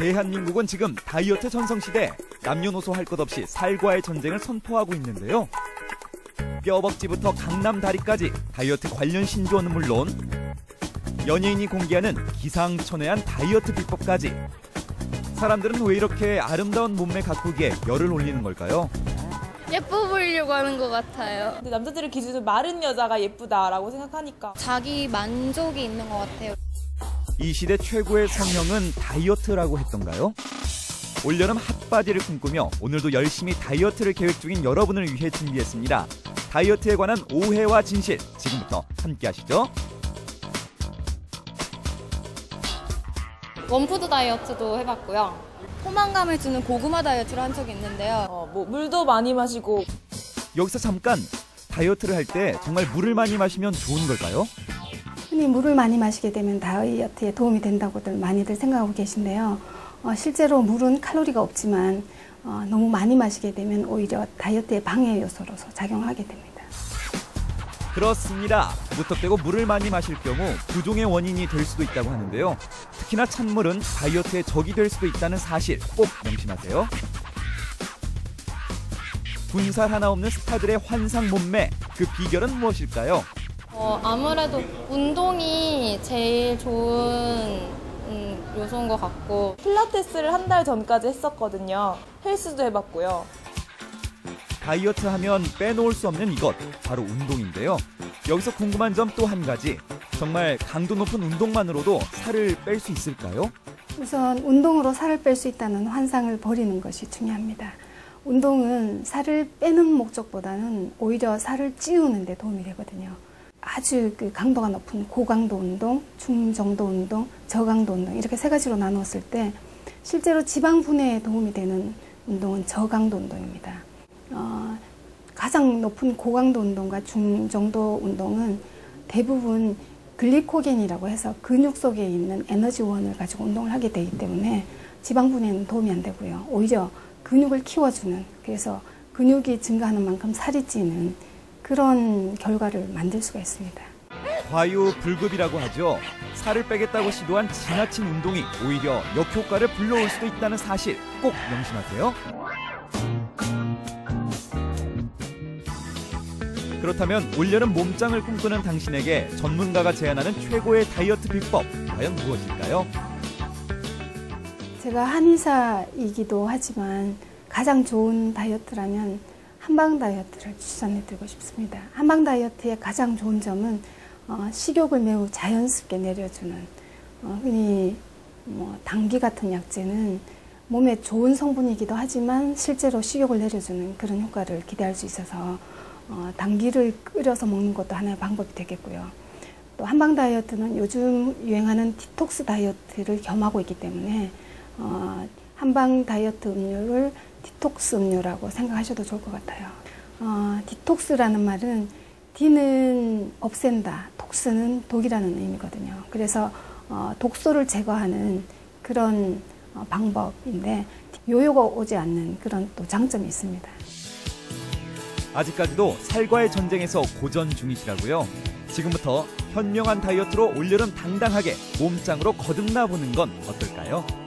대한민국은 지금 다이어트 전성시대 남녀노소 할 것 없이 살과의 전쟁을 선포하고 있는데요. 뼈벅지부터 강남 다리까지 다이어트 관련 신조어는 물론 연예인이 공개하는 기상천외한 다이어트 비법까지 사람들은 왜 이렇게 아름다운 몸매 가꾸기에 열을 올리는 걸까요? 예뻐 보이려고 하는 것 같아요. 근데 남자들의 기준은 마른 여자가 예쁘다라고 생각하니까 자기 만족이 있는 것 같아요. 이 시대 최고의 성형은 다이어트라고 했던가요? 올여름 핫바디를 꿈꾸며 오늘도 열심히 다이어트를 계획 중인 여러분을 위해 준비했습니다. 다이어트에 관한 오해와 진실 지금부터 함께 하시죠. 원푸드 다이어트도 해봤고요. 포만감을 주는 고구마 다이어트를 한 적이 있는데요. 어, 뭐 물도 많이 마시고 여기서 잠깐 다이어트를 할 때 정말 물을 많이 마시면 좋은 걸까요? 흔히 물을 많이 마시게 되면 다이어트에 도움이 된다고들 많이들 생각하고 계신데요. 어, 실제로 물은 칼로리가 없지만 어, 너무 많이 마시게 되면 오히려 다이어트의 방해 요소로서 작용하게 됩니다. 그렇습니다. 무턱대고 물을 많이 마실 경우 부종의 원인이 될 수도 있다고 하는데요. 특히나 찬물은 다이어트의 적이 될 수도 있다는 사실 꼭 명심하세요. 군살 하나 없는 스타들의 환상 몸매 그 비결은 무엇일까요? 어, 아무래도 운동이 제일 좋은 음, 요소인 것 같고 필라테스를 한 달 전까지 했었거든요. 헬스도 해봤고요. 다이어트 하면 빼놓을 수 없는 이것 바로 운동인데요. 여기서 궁금한 점 또 한 가지. 정말 강도 높은 운동만으로도 살을 뺄 수 있을까요? 우선 운동으로 살을 뺄 수 있다는 환상을 버리는 것이 중요합니다. 운동은 살을 빼는 목적보다는 오히려 살을 찌우는 데 도움이 되거든요. 아주 그 강도가 높은 고강도 운동, 중정도 운동, 저강도 운동 이렇게 세 가지로 나누었을 때 실제로 지방 분해에 도움이 되는 운동은 저강도 운동입니다. 어, 가장 높은 고강도 운동과 중정도 운동은 대부분 글리코겐이라고 해서 근육 속에 있는 에너지원을 가지고 운동을 하게 되기 때문에 지방 분해는 도움이 안 되고요. 오히려 근육을 키워주는 그래서 근육이 증가하는 만큼 살이 찌는 그런 결과를 만들 수가 있습니다. 과유불급이라고 하죠. 살을 빼겠다고 시도한 지나친 운동이 오히려 역효과를 불러올 수도 있다는 사실 꼭 명심하세요. 그렇다면 올여름 몸짱을 꿈꾸는 당신에게 전문가가 제안하는 최고의 다이어트 비법 과연 무엇일까요? 제가 한의사이기도 하지만 가장 좋은 다이어트라면 한방 다이어트를 추천해 드리고 싶습니다. 한방 다이어트의 가장 좋은 점은 어, 식욕을 매우 자연스럽게 내려주는 어, 흔히 뭐 당귀 같은 약재는 몸에 좋은 성분이기도 하지만 실제로 식욕을 내려주는 그런 효과를 기대할 수 있어서 어, 당귀를 끓여서 먹는 것도 하나의 방법이 되겠고요. 또 한방 다이어트는 요즘 유행하는 디톡스 다이어트를 겸하고 있기 때문에 어, 한방 다이어트 음료를 디톡스 음료라고 생각하셔도 좋을 것 같아요. 어, 디톡스라는 말은 디는 없앤다, 톡스는 독이라는 의미거든요. 그래서 어, 독소를 제거하는 그런 어, 방법인데 요요가 오지 않는 그런 또 장점이 있습니다. 아직까지도 살과의 전쟁에서 고전 중이시라고요. 지금부터 현명한 다이어트로 올여름 당당하게 몸짱으로 거듭나 보는 건 어떨까요?